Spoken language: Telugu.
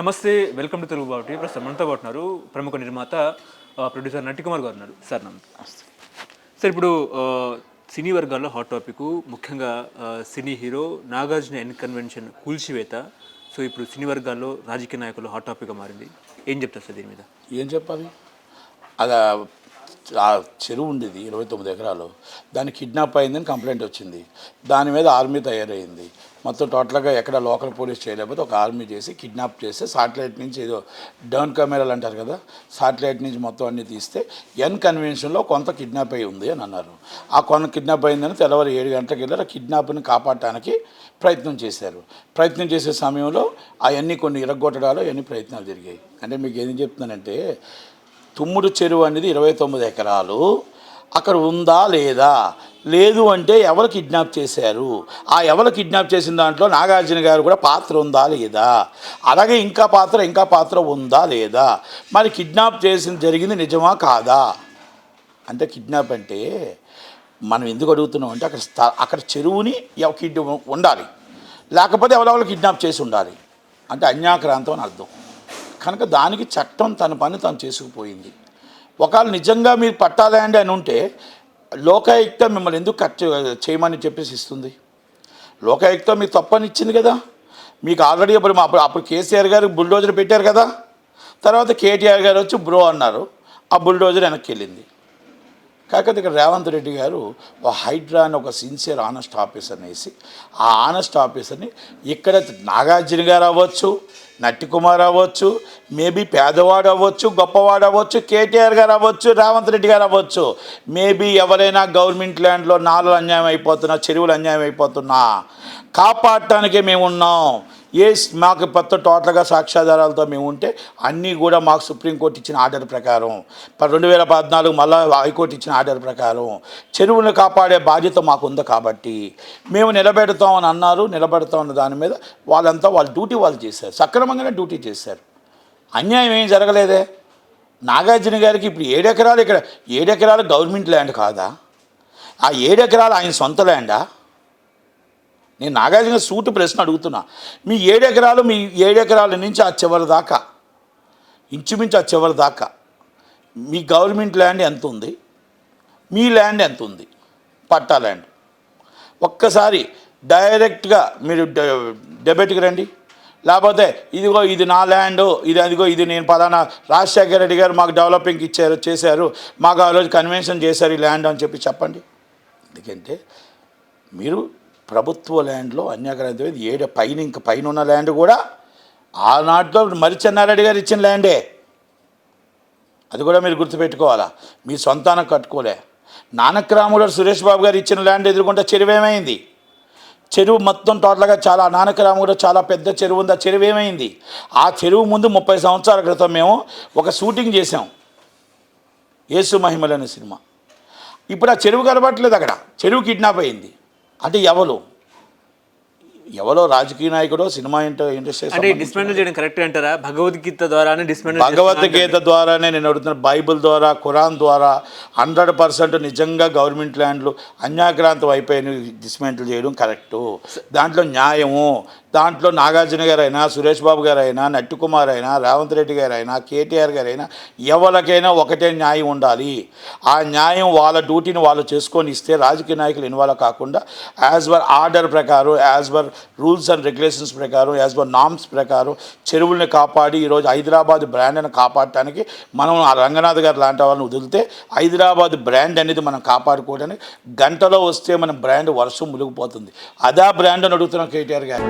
నమస్తే వెల్కమ్ టు తెలుగు బాబు ప్రస్తుతం మనతో పాటు ఉన్నారు ప్రముఖ నిర్మాత ప్రొడ్యూసర్ నటి కుమార్ గారు ఉన్నారు. సార్ నమస్తే. సార్ ఇప్పుడు సినీ వర్గాల్లో హాట్ టాపిక్ ముఖ్యంగా cine hero Nagarjuna N convention కూల్చివేత. సో ఇప్పుడు సినీ వర్గాల్లో రాజకీయ నాయకులు హాట్ టాపిక్గా మారింది. ఏం చెప్తారు సార్ దీని మీద? ఏం చెప్పాలి? అది ఆ చెరువు ఉండేది ఇరవై తొమ్మిది ఎకరాలు. దాన్ని కిడ్నాప్ అయిందని కంప్లైంట్ వచ్చింది. దాని మీద ఆర్మీ తయారైంది. మొత్తం టోటల్గా ఎక్కడ లోకల్ పోలీస్ చేయలేకపోతే ఒక ఆర్మీ చేసి కిడ్నాప్ చేస్తే సాటిలైట్ నుంచి ఏదో డౌన్ కెమెరాలు అంటారు కదా సాటిలైట్ నుంచి మొత్తం అన్ని తీస్తే ఎన్ కన్వెన్షన్లో కొంత కిడ్నాప్ అయి ఉంది అని అన్నారు. ఆ కొంత కిడ్నాప్ అయిందని తెల్లవారు ఏడు గంటలకు వెళ్ళారు. ఆ కిడ్నాప్ని కాపాడటానికి ప్రయత్నం చేశారు. ప్రయత్నం చేసే సమయంలో అవన్నీ కొన్ని ఇరగొట్టడాలు అవన్నీ ప్రయత్నాలు జరిగాయి. అంటే మీకు ఏం చెప్తున్నానంటే తుమ్ముడు చెరువు అనేది ఇరవై తొమ్మిది ఎకరాలు అక్కడ ఉందా లేదా? లేదు అంటే ఎవరు కిడ్నాప్ చేశారు? ఆ ఎవరు కిడ్నాప్ చేసిన దాంట్లో నాగార్జున గారు కూడా పాత్ర ఉందా లేదా? అలాగే ఇంకా పాత్ర ఇంకా పాత్ర ఉందా లేదా? మరి కిడ్నాప్ చేసిన జరిగింది నిజమా కాదా? అంటే కిడ్నాప్ అంటే మనం ఎందుకు అడుగుతున్నాం అంటే అక్కడ స్థా అక్కడ చెరువుని కిడ్ ఉండాలి. లేకపోతే ఎవరెవరు కిడ్నాప్ చేసి ఉండాలి. అంటే అన్యాక్రాంతం అని అర్థం. కనుక దానికి చట్టం తన పని తను చేసుకుపోయింది. ఒకవేళ నిజంగా మీరు పట్టాలండి అని ఉంటే లోకాయుక్త మిమ్మల్ని ఎందుకు కట్ చేయమని చెప్పేసి ఇస్తుంది? లోకాయుక్త మీకు తప్పని ఇచ్చింది కదా. మీకు ఆల్రెడీ అప్పుడు అప్పుడు అప్పుడు కేసీఆర్ గారు బుల్డోజర్ పెట్టారు కదా. తర్వాత కేటీఆర్ గారు వచ్చి బ్రో అన్నారు. ఆ బుల్డోజర్ వెనక్కి వెళ్ళింది. కాకపోతే ఇక్కడ రేవంత్ రెడ్డి గారు ఒక హైడ్రా అని ఒక సిన్సియర్ ఆనెస్ట్ ఆఫీసర్ని వేసి ఆ ఆనెస్ట్ ఆఫీసర్ని ఇక్కడ నాగార్జున గారు అవ్వచ్చు నట్టి కుమార్ అవ్వచ్చు మేబీ పేదవాడు అవ్వచ్చు గొప్పవాడు అవ్వచ్చు కేటీఆర్ గారు అవ్వచ్చు రేవంత్ రెడ్డి గారు అవ్వచ్చు మేబీ ఎవరైనా గవర్నమెంట్ ల్యాండ్లో నాలుగు అన్యాయం అయిపోతున్నా చెరువులు అన్యాయం అయిపోతున్నా కాపాడటానికే మేము ఉన్నాం. ఏ మాకు కొత్త టోటల్గా సాక్ష్యాధారాలతో మేము ఉంటే అన్నీ కూడా మాకు సుప్రీంకోర్టు ఇచ్చిన ఆర్డర్ ప్రకారం. ప- రెండు వేల పద్నాలుగు మళ్ళా హైకోర్టు ఇచ్చిన ఆర్డర్ ప్రకారం చెరువులను కాపాడే బాధ్యత మాకు ఉంది కాబట్టి మేము నిలబెడతామని అన్నారు నిలబెడతామన్న దాని మీద వాళ్ళంతా వాళ్ళ డ్యూటీ వాళ్ళు చేశారు. సక్రమంగానే డ్యూటీ చేశారు. అన్యాయం ఏం జరగలేదే. నాగార్జున గారికి ఇప్పుడు ఏడెకరాలు ఇక్కడ ఏడు ఎకరాలు గవర్నమెంట్ ల్యాండ్ కాదా? ఆ ఏడు ఎకరాలు ఆయన సొంత ల్యాండా? నేను నాగార్జున సూటు ప్రశ్న అడుగుతున్నా. మీ ఏడు ఎకరాలు మీ ఏడు ఎకరాల నుంచి ఆ చివరి దాకా ఇంచుమించు ఆ చివరి దాకా మీ గవర్నమెంట్ ల్యాండ్ ఎంత ఉంది? మీ ల్యాండ్ ఎంత ఉంది? పట్టా ల్యాండ్. ఒక్కసారి డైరెక్ట్గా మీరు డె- రండి. లేకపోతే ఇదిగో ఇది నా ల్యాండ్ ఇది అదిగో ఇది నేను పలానా రాజశేఖర రెడ్డి గారు మాకు డెవలపింగ్ ఇచ్చారు చేశారు మాకు ఆ రోజు కన్వెన్షన్ చేశారు ఈ ల్యాండ్ అని చెప్పి చెప్పండి. ఎందుకంటే మీరు ప్రభుత్వ ల్యాండ్లో అన్యాగ్రహం ఏడు పైన ఇంక పైన ఉన్న ల్యాండ్ కూడా ఆనాటిలో మరిచెన్నారెడ్డి గారు ఇచ్చిన ల్యాండే. అది కూడా మీరు గుర్తుపెట్టుకోవాలా? మీ సొంతానం కట్టుకోలే. నానక్రాముడు సురేష్ బాబు గారు ఇచ్చిన ల్యాండ్ ఎదుర్కొంటే చెరువు ఏమైంది? చెరువు మొత్తం టోటల్గా చాలా నానకరాముడు చాలా పెద్ద చెరువు ఉంది. ఆ చెరువు ఏమైంది? ఆ చెరువు ముందు ముప్పై సంవత్సరాల క్రితం మేము ఒక షూటింగ్ చేసాం యేసు మహిమలు అనే సినిమా. ఇప్పుడు ఆ చెరువు కనబట్టలేదు అక్కడ. చెరువు కిడ్నాప్ అయింది. అంటే ఎవరు? ఎవరో రాజకీయ నాయకుడో సినిమా ఇండస్ట్రీ అంటే డిస్మెంటల్ చేయడం కరెక్ట్ అంటారా? భగవద్గీత ద్వారానే డిస్మెంటల్ భగవద్గీత ద్వారానే నేను అడుగుతున్న బైబిల్ ద్వారా ఖురాన్ ద్వారా హండ్రెడ్ పర్సెంట్ నిజంగా గవర్నమెంట్ ల్యాండ్లు అన్యాక్రాంతం అయిపోయిన డిస్మెంటల్ చేయడం కరెక్టు దాంట్లో న్యాయము దాంట్లో నాగార్జున గారు అయినా సురేష్ బాబు గారు అయినా నట్టి కుమార్ అయినా రేవంత్ రెడ్డి గారు అయినా కేటీఆర్ గారు అయినా ఎవరికైనా ఒకటే న్యాయం ఉండాలి. ఆ న్యాయం వాళ్ళ డ్యూటీని వాళ్ళు చేసుకొని ఇస్తే రాజకీయ నాయకులు ఇన్వాల్వ్ కాకుండా యాజ్ పర్ ఆర్డర్ ప్రకారం as per rules and regulations ప్రకారం యాజ్ పర్ నామ్స్ ప్రకారం చెరువుల్ని కాపాడి ఈరోజు హైదరాబాద్ బ్రాండ్ని కాపాడటానికి మనం ఆ రంగనాథ్ గారు లాంటి వాళ్ళని వదిలితే హైదరాబాద్ బ్రాండ్ అనేది మనం కాపాడుకోవడానికి గంటలో వస్తే మన బ్రాండ్ వర్షం మునిగిపోతుంది. అదా బ్రాండ్ అని అడుగుతున్నాం కేటీఆర్ గారు.